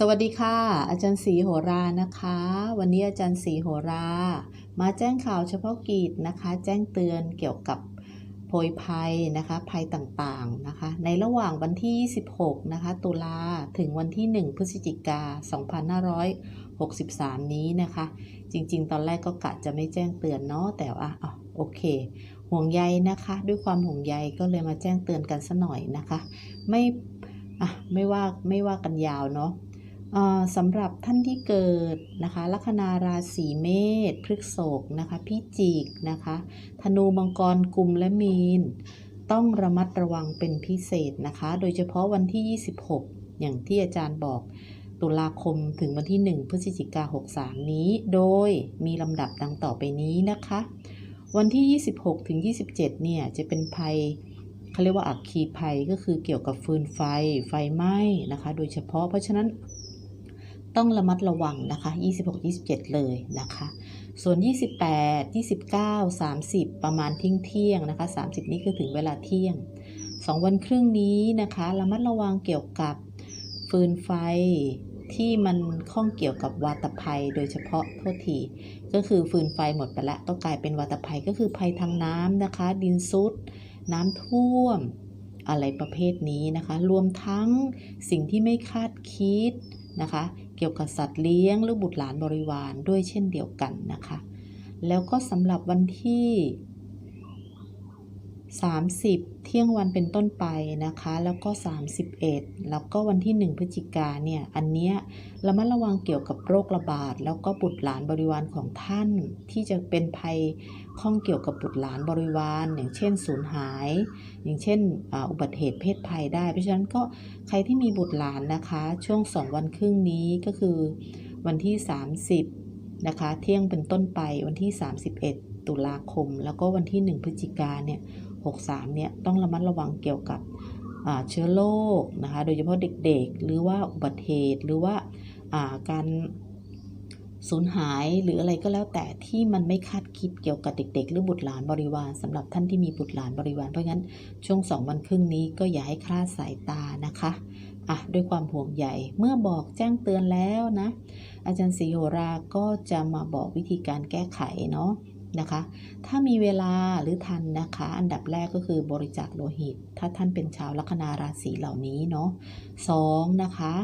สวัสดีค่ะ อาจารย์ศรีโหรานะคะ วันนี้อาจารย์ศรีโหรา มาแจ้งข่าวเฉพาะกิจนะคะ แจ้งเตือนเกี่ยวกับโพยภัยนะคะภัยต่างๆนะคะ ในระหว่างวันที่26นะคะ ตุลาถึงวันที่ 1 พฤศจิกา 2563 นี้นะคะ จริงๆ ตอนแรกก็กะจะไม่แจ้งเตือนเนาะแต่ว่าอะโอเค ห่วงใยนะคะ ด้วยความห่วงใยก็เลยมาแจ้งเตือนกันซะหน่อยนะคะ ไม่อะไม่ว่าไม่ว่ากันยาวเนาะ สำหรับท่านที่เกิดนะคะลัคนาราศีเมษพฤกษภนะคะพิจิกนะคะธนูมังกรกุมและมีน ต้องระมัดระวังเป็นพิเศษนะคะ โดยเฉพาะวันที่ 26 อย่างที่อาจารย์บอกตุลาคมถึงวันที่ 1 พฤศจิกา63 นี้ โดยมีลำดับดังต่อไปนี้นะคะ วันที่ 26 ถึง 27 เนี่ยจะเป็นภัยเขาเรียกว่าอักคีภัยก็คือเกี่ยวกับฟืนไฟไฟไหม้นะคะ โดยเฉพาะเพราะฉะนั้น ต้องระมัดระวังนะคะ 26 27 เลยนะคะ ส่วน 28 29 30 ประมาณเที่ยงเที่ยงนะคะ 30 นี่คือถึงเวลาเที่ยง 2 วันครึ่งนี้นะคะระมัดระวังเกี่ยวกับฟืนไฟที่มันข้องเกี่ยวกับวาตภัยโดยเฉพาะโทษที ก็คือฟืนไฟหมดไปแล้วก็กลายเป็นวาตภัยก็คือภัยทางน้ำนะคะ ดินซุด น้ำท่วม อะไรประเภทนี้นะคะ รวมทั้งสิ่งที่ไม่คาดคิดนะคะ เกี่ยวกับสัตว์เลี้ยงหรือบุตรหลานบริวารด้วยเช่นเดียวกันนะคะ แล้วก็สำหรับวันที่ 30 เที่ยงวันเป็นต้นไปนะคะ แล้วก็ 31 แล้วก็วันที่ 1 พฤศจิกาเนี่ย อันเนี้ยระมัดระวังเกี่ยวกับโรคระบาด แล้วก็บุตรหลานบริวารของท่าน ที่จะเป็นภัยข้องเกี่ยวกับบุตรหลานบริวาร อย่างเช่นสูญหาย อย่างเช่นอาอุบัติเหตุเพศภัยได้ เพราะฉะนั้นก็ใครที่มีบุตรหลานนะคะ ช่วง 2 วันครึ่งนี้ก็คือวันที่ 30 นะคะ เที่ยงเป็นต้นไปวันที่ 31 ตุลาคม แล้วก็วันที่ 1 พฤศจิกาเนี่ย 63เนี่ยต้องระมัดระวังเกี่ยวกับเชื้อโรคนะคะโดยเฉพาะเด็กๆ หรือว่าอุบัติเหตุหรือว่าาการสูญหายหรืออะไรก็แล้วแต่ที่มันไม่คาดคิดเกี่ยวกับเด็ก ๆ หรือบุตรหลานบริวารสำหรับท่านที่มีบุตรหลานบริวารเพราะงั้นช่วง2วันครึ่งนี้ก็อย่าให้คลาดสายตานะคะอะด้วยความห่วงใยเมื่อบอกแจ้งเตือนแล้วนะ อาจารย์ศรีโหราก็จะมาบอกวิธีการแก้ไขเนาะ นะคะ ถ้ามีเวลาหรือทันนะคะ อันดับแรกก็คือบริจาคโลหิต ถ้าท่านเป็นชาวลัคนาราศีเหล่านี้เนาะสองนะคะ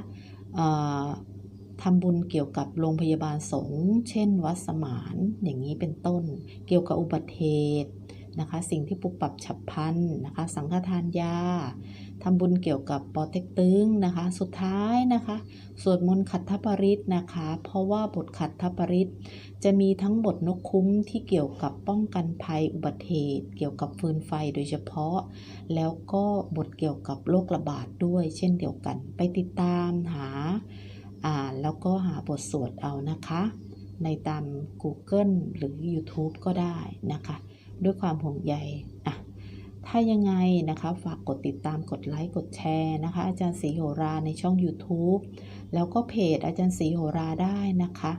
ทำบุญเกี่ยวกับโรงพยาบาลสงฆ์เช่นวัดสมานอย่างนี้เป็นต้น เกี่ยวกับอุบัติเหตุ นะคะ สิ่งที่ปุบปับฉับพันนะคะ สังฆทานยาทำบุญเกี่ยวกับปอเต็กตึงนะคะ สุดท้ายนะคะสวดมนต์ขัดทปริตนะคะ เพราะว่าบทขัดทปริตจะมีทั้งบทนกคุ้มที่เกี่ยวกับป้องกันภัยอุบัติเหตุ เกี่ยวกับฟืนไฟโดยเฉพาะ แล้วก็บทเกี่ยวกับโรคระบาดด้วย เช่นเดียวกัน ไปติดตามหาอ่านแล้วก็หาบทสวดเอานะคะ ในตาม Google หรือ YouTube ก็ได้นะคะ ด้วยความห่วงใยอะถ้ายังไงนะคะฝากกดติดตามกดไลค์กดแชร์นะคะ อาจารย์ศรีโหราในช่อง YouTube แล้วก็เพจอาจารย์ศรีโหราได้นะคะ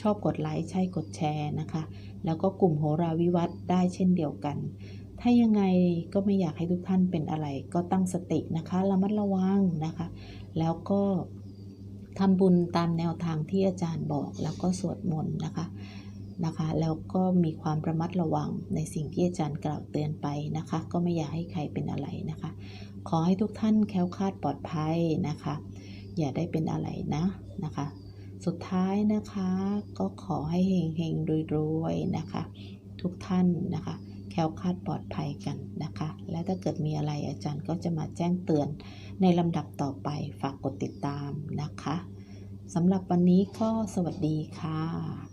ชอบกดไลค์ใช่กดแชร์นะคะ แล้วก็กลุ่มโหราวิวัฒน์ได้เช่นเดียวกัน ถ้ายังไงก็ไม่อยากให้ทุกท่านเป็นอะไร ก็ตั้งสตินะคะระมัดระวังนะคะ แล้วก็ทำบุญตามแนวทางที่อาจารย์บอกแล้วก็สวดมนต์นะคะ นะคะ แล้วก็มีความระมัดระวังในสิ่งที่อาจารย์กล่าวเตือนไปนะคะ ก็ไม่อยากให้ใครเป็นอะไรนะคะ ขอให้ทุกท่านแคล้วคลาดปลอดภัยนะคะ อย่าได้เป็นอะไรนะนะคะ สุดท้ายนะคะก็ขอให้เฮงเฮงรวยๆนะคะ ทุกท่านนะคะแคล้วคลาดปลอดภัยกันนะคะ และถ้าเกิดมีอะไรอาจารย์ก็จะมาแจ้งเตือนในลำดับต่อไปฝากกดติดตามนะคะสำหรับวันนี้ก็สวัสดีค่ะ